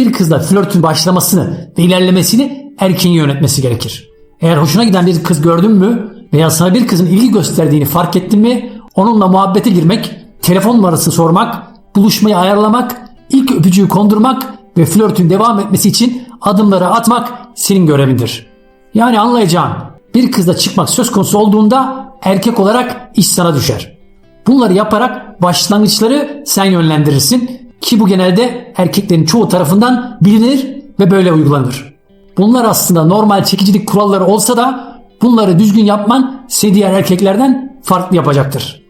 Bir kızla flörtün başlamasını ve ilerlemesini erkeğin yönetmesi gerekir. Eğer hoşuna giden bir kız gördün mü veya sana bir kızın ilgi gösterdiğini fark ettin mi onunla muhabbete girmek, telefon numarası sormak, buluşmayı ayarlamak, ilk öpücüğü kondurmak ve flörtün devam etmesi için adımları atmak senin görevindir. Yani anlayacağın bir kızla çıkmak söz konusu olduğunda erkek olarak iş sana düşer. Bunları yaparak başlangıçları sen yönlendirirsin ki bu genelde erkeklerin çoğu tarafından bilinir ve böyle uygulanır. Bunlar aslında normal çekicilik kuralları olsa da bunları düzgün yapman seni diğer erkeklerden farklı yapacaktır.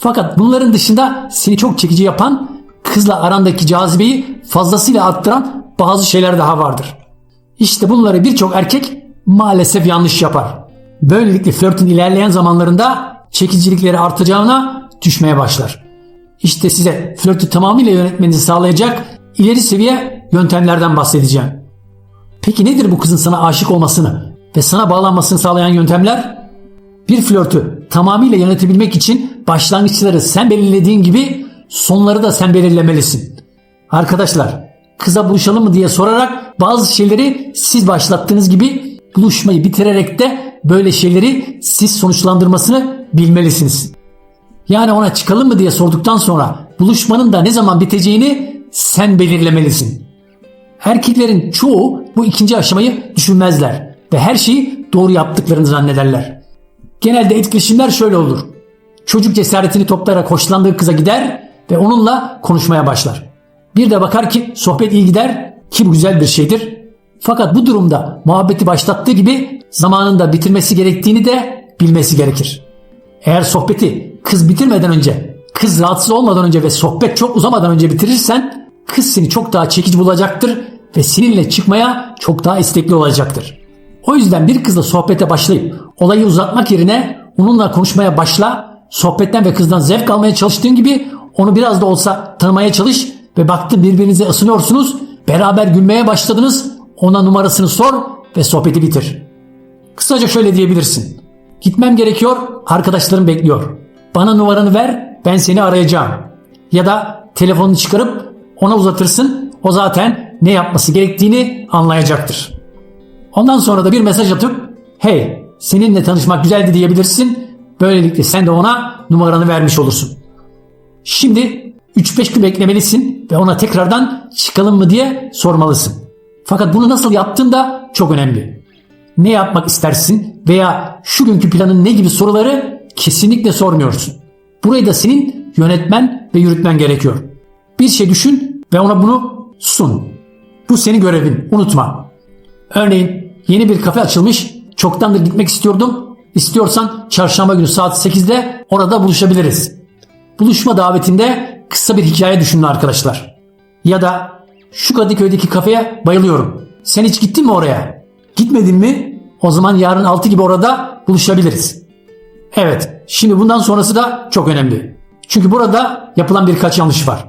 Fakat bunların dışında seni çok çekici yapan, kızla arandaki cazibeyi fazlasıyla arttıran bazı şeyler daha vardır. İşte bunları birçok erkek maalesef yanlış yapar. Böylelikle flörtün ilerleyen zamanlarında çekicilikleri artacağına düşmeye başlar. İşte size flörtü tamamıyla yönetmenizi sağlayacak ileri seviye yöntemlerden bahsedeceğim. Peki nedir bu kızın sana aşık olmasını ve sana bağlanmasını sağlayan yöntemler? Bir flörtü tamamıyla yönetebilmek için başlangıçları sen belirlediğin gibi sonları da sen belirlemelisin. Arkadaşlar kıza buluşalım mı diye sorarak bazı şeyleri siz başlattığınız gibi buluşmayı bitirerek de böyle şeyleri siz sonuçlandırmasını bilmelisiniz. Yani ona çıkalım mı diye sorduktan sonra buluşmanın da ne zaman biteceğini sen belirlemelisin. Erkeklerin çoğu bu ikinci aşamayı düşünmezler ve her şeyi doğru yaptıklarını zannederler. Genelde etkileşimler şöyle olur. Çocuk cesaretini toplayarak hoşlandığı kıza gider ve onunla konuşmaya başlar. Bir de bakar ki sohbet iyi gider ki bu güzel bir şeydir. Fakat bu durumda muhabbeti başlattığı gibi zamanında bitirmesi gerektiğini de bilmesi gerekir. Eğer sohbeti kız bitirmeden önce, kız rahatsız olmadan önce ve sohbet çok uzamadan önce bitirirsen kız seni çok daha çekici bulacaktır ve seninle çıkmaya çok daha istekli olacaktır. O yüzden bir kızla sohbete başlayıp olayı uzatmak yerine onunla konuşmaya başla, sohbetten ve kızdan zevk almaya çalıştığın gibi onu biraz da olsa tanımaya çalış ve baktın birbirinize ısınıyorsunuz, beraber gülmeye başladınız, ona numarasını sor ve sohbeti bitir. Kısaca şöyle diyebilirsin. Gitmem gerekiyor, arkadaşlarım bekliyor. Bana numaranı ver, ben seni arayacağım. Ya da telefonunu çıkarıp ona uzatırsın, o zaten ne yapması gerektiğini anlayacaktır. Ondan sonra da bir mesaj atıp hey seninle tanışmak güzeldi diyebilirsin. Böylelikle sen de ona numaranı vermiş olursun. Şimdi 3-5 gün beklemelisin ve ona tekrardan çıkalım mı diye sormalısın. Fakat bunu nasıl yaptığın da çok önemli. Ne yapmak istersin veya şu günkü planın ne gibi soruları kesinlikle sormuyorsun. Burayı da senin yönetmen ve yürütmen gerekiyor. Bir şey düşün ve ona bunu sun. Bu senin görevin unutma. Örneğin yeni bir kafe açılmış çoktandır gitmek istiyordum. İstiyorsan çarşamba günü saat 8'de orada buluşabiliriz. Buluşma davetinde kısa bir hikaye düşünün arkadaşlar. Ya da şu Kadıköy'deki kafeye bayılıyorum. Sen hiç gittin mi oraya? Gitmedin mi? O zaman yarın 6 gibi orada buluşabiliriz. Evet, şimdi bundan sonrası da çok önemli. Çünkü burada yapılan birkaç yanlış var.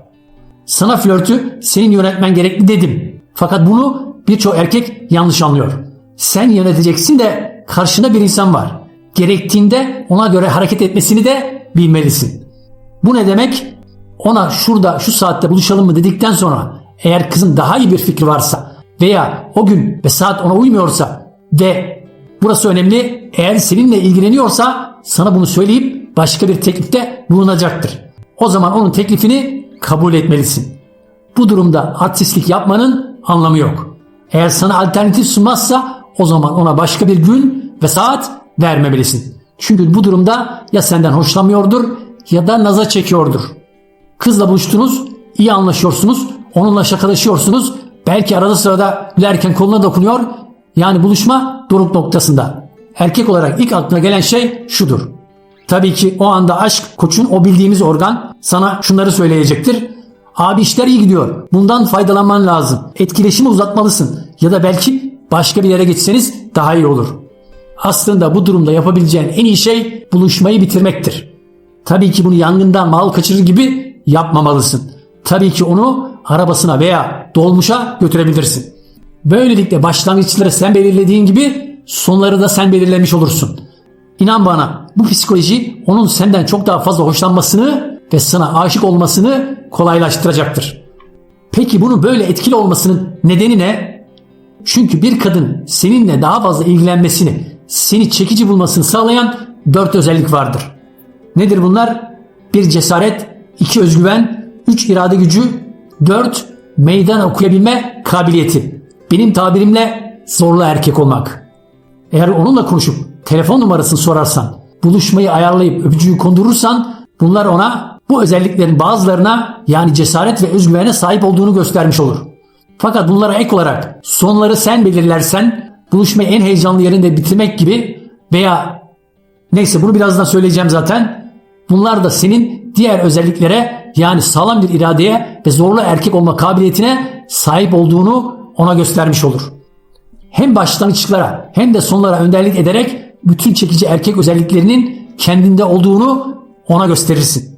Sana flörtü senin yönetmen gerekli dedim. Fakat bunu birçok erkek yanlış anlıyor. Sen yöneteceksin de karşında bir insan var. Gerektiğinde ona göre hareket etmesini de bilmelisin. Bu ne demek? Ona şurada şu saatte buluşalım mı dedikten sonra eğer kızın daha iyi bir fikri varsa veya o gün ve saat ona uymuyorsa ve burası önemli eğer seninle ilgileniyorsa sana bunu söyleyip başka bir teklifte bulunacaktır. O zaman onun teklifini kabul etmelisin. Bu durumda artistlik yapmanın anlamı yok. Eğer sana alternatif sunmazsa o zaman ona başka bir gün ve saat vermemelisin. Çünkü bu durumda ya senden hoşlanmıyordur ya da naza çekiyordur. Kızla buluştunuz, iyi anlaşıyorsunuz, onunla şakalaşıyorsunuz. Belki arada sırada gülerken koluna dokunuyor. Yani buluşma doruk noktasında. Erkek olarak ilk aklına gelen şey şudur. Tabii ki o anda aşk koçun o bildiğimiz organ sana şunları söyleyecektir. Abi işler iyi gidiyor. Bundan faydalanman lazım. Etkileşimi uzatmalısın. Ya da belki başka bir yere geçseniz daha iyi olur. Aslında bu durumda yapabileceğin en iyi şey buluşmayı bitirmektir. Tabii ki bunu yangından mal kaçırır gibi yapmamalısın. Tabii ki onu arabasına veya dolmuşa götürebilirsin. Böylelikle başlangıçları sen belirlediğin gibi sonları da sen belirlemiş olursun. İnan bana bu psikoloji onun senden çok daha fazla hoşlanmasını ve sana aşık olmasını kolaylaştıracaktır. Peki bunun böyle etkili olmasının nedeni ne? Çünkü bir kadın seninle daha fazla ilgilenmesini, seni çekici bulmasını sağlayan dört özellik vardır. Nedir bunlar? Bir cesaret, iki özgüven, üç irade gücü, dört meydan okuyabilme kabiliyeti. Benim tabirimle zorlu erkek olmak. Eğer onunla konuşup telefon numarasını sorarsan, buluşmayı ayarlayıp öpücüğü kondurursan bunlar ona bu özelliklerin bazılarına yani cesaret ve özgüvene sahip olduğunu göstermiş olur. Fakat bunlara ek olarak sonları sen belirlersen buluşmayı en heyecanlı yerinde bitirmek gibi veya neyse bunu birazdan söyleyeceğim zaten. Bunlar da senin diğer özelliklere yani sağlam bir iradeye ve zorlu erkek olma kabiliyetine sahip olduğunu ona göstermiş olur. Hem başlangıçlara hem de sonlara önderlik ederek bütün çekici erkek özelliklerinin kendinde olduğunu ona gösterirsin.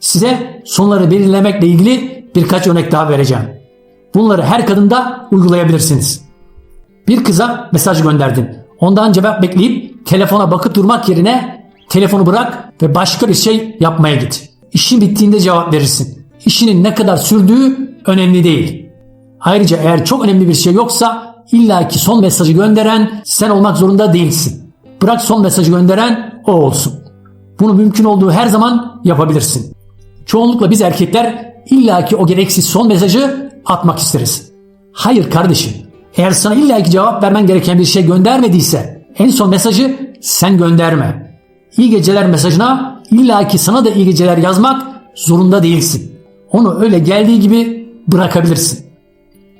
Size sonları belirlemekle ilgili birkaç örnek daha vereceğim. Bunları her kadında uygulayabilirsiniz. Bir kıza mesaj gönderdin. Ondan cevap bekleyip telefona bakıp durmak yerine telefonu bırak ve başka bir şey yapmaya git. İşin bittiğinde cevap verirsin. İşinin ne kadar sürdüğü önemli değil. Ayrıca eğer çok önemli bir şey yoksa illaki son mesajı gönderen sen olmak zorunda değilsin. Bırak son mesajı gönderen o olsun. Bunu mümkün olduğu her zaman yapabilirsin. Çoğunlukla biz erkekler illaki o gereksiz son mesajı atmak isteriz. Hayır kardeşim. Eğer sana illaki cevap vermen gereken bir şey göndermediyse en son mesajı sen gönderme. İyi geceler mesajına illaki sana da iyi geceler yazmak zorunda değilsin. Onu öyle geldiği gibi bırakabilirsin.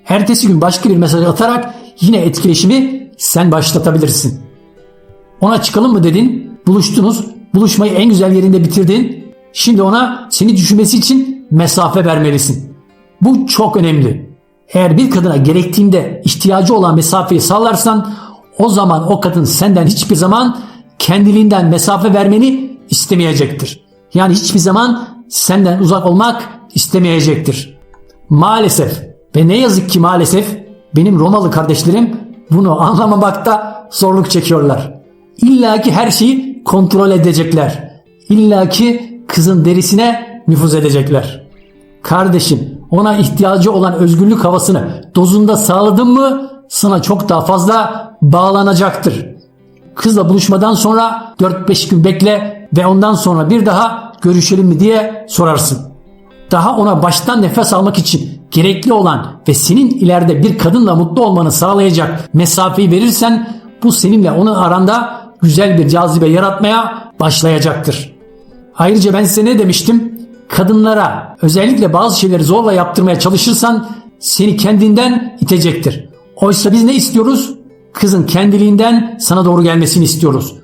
Ertesi gün başka bir mesaj atarak yine etkileşimi sen başlatabilirsin. Ona çıkalım mı dedin, buluştunuz, buluşmayı en güzel yerinde bitirdin. Şimdi ona seni düşünmesi için mesafe vermelisin. Bu çok önemli. Eğer bir kadına gerektiğinde ihtiyacı olan mesafeyi sağlarsan o zaman o kadın senden hiçbir zaman kendiliğinden mesafe vermeni istemeyecektir. Yani hiçbir zaman senden uzak olmak istemeyecektir. Maalesef ve ne yazık ki maalesef benim Romalı kardeşlerim bunu anlamamakta zorluk çekiyorlar. İlla ki her şeyi kontrol edecekler. İlla ki kızın derisine nüfuz edecekler. Kardeşim ona ihtiyacı olan özgürlük havasını dozunda sağladın mı sana çok daha fazla bağlanacaktır. Kızla buluşmadan sonra 4-5 gün bekle ve ondan sonra bir daha görüşelim mi diye sorarsın. Daha ona baştan nefes almak için gerekli olan ve senin ileride bir kadınla mutlu olmanı sağlayacak mesafeyi verirsen bu seninle onun aranda güzel bir cazibe yaratmaya başlayacaktır. Ayrıca ben size ne demiştim? Kadınlara özellikle bazı şeyleri zorla yaptırmaya çalışırsan seni kendinden itecektir. Oysa biz ne istiyoruz? Kızın kendiliğinden sana doğru gelmesini istiyoruz.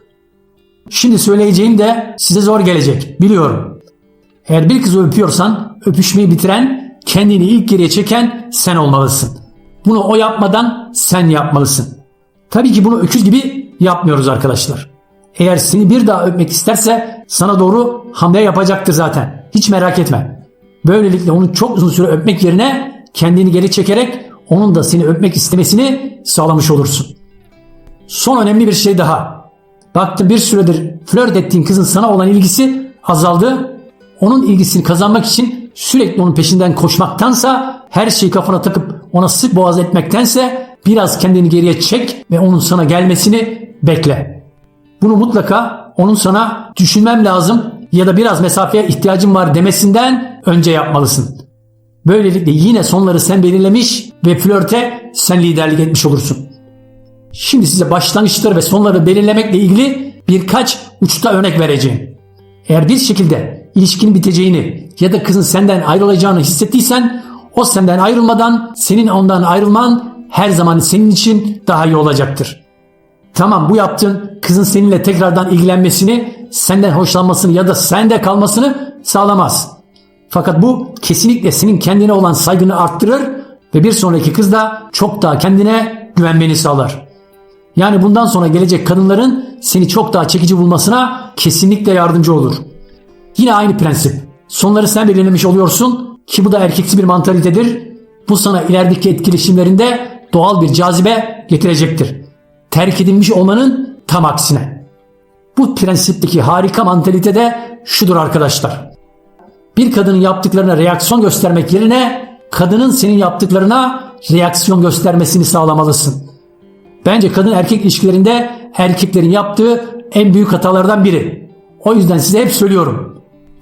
Şimdi söyleyeceğim de size zor gelecek biliyorum. Eğer bir kızı öpüyorsan öpüşmeyi bitiren, kendini ilk geriye çeken sen olmalısın. Bunu o yapmadan sen yapmalısın. Tabii ki bunu öküz gibi yapmıyoruz arkadaşlar. Eğer seni bir daha öpmek isterse sana doğru hamle yapacaktır zaten. Hiç merak etme. Böylelikle onu çok uzun süre öpmek yerine kendini geri çekerek onun da seni öpmek istemesini sağlamış olursun. Son önemli bir şey daha. Baktın bir süredir flört ettiğin kızın sana olan ilgisi azaldı. Onun ilgisini kazanmak için sürekli onun peşinden koşmaktansa her şeyi kafana takıp ona sık boğaz etmektense biraz kendini geriye çek ve onun sana gelmesini bekle. Bunu mutlaka onun sana düşünmem lazım ya da biraz mesafeye ihtiyacım var demesinden önce yapmalısın. Böylelikle yine sonları sen belirlemiş ve flörte sen liderlik etmiş olursun. Şimdi size başlangıçları ve sonları belirlemekle ilgili birkaç uçta örnek vereceğim. Eğer bir şekilde ilişkinin biteceğini ya da kızın senden ayrılacağını hissettiysen o senden ayrılmadan senin ondan ayrılman her zaman senin için daha iyi olacaktır. Tamam bu yaptığın kızın seninle tekrardan ilgilenmesini, senden hoşlanmasını ya da sende kalmasını sağlamaz. Fakat bu kesinlikle senin kendine olan saygını arttırır ve bir sonraki kız da çok daha kendine güvenmeni sağlar. Yani bundan sonra gelecek kadınların seni çok daha çekici bulmasına kesinlikle yardımcı olur. Yine aynı prensip. Sonları sen belirlemiş oluyorsun ki bu da erkeksi bir mantalitedir. Bu sana ilerideki etkileşimlerinde doğal bir cazibe getirecektir. Terk edilmiş olmanın tam aksine. Bu prensipteki harika mantalite de şudur arkadaşlar. Bir kadının yaptıklarına reaksiyon göstermek yerine kadının senin yaptıklarına reaksiyon göstermesini sağlamalısın. Bence kadın erkek ilişkilerinde erkeklerin yaptığı en büyük hatalardan biri. O yüzden size hep söylüyorum.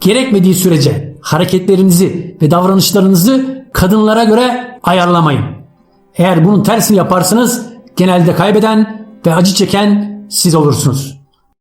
Gerekmediği sürece hareketlerinizi ve davranışlarınızı kadınlara göre ayarlamayın. Eğer bunun tersini yaparsanız genelde kaybeden ve acı çeken siz olursunuz.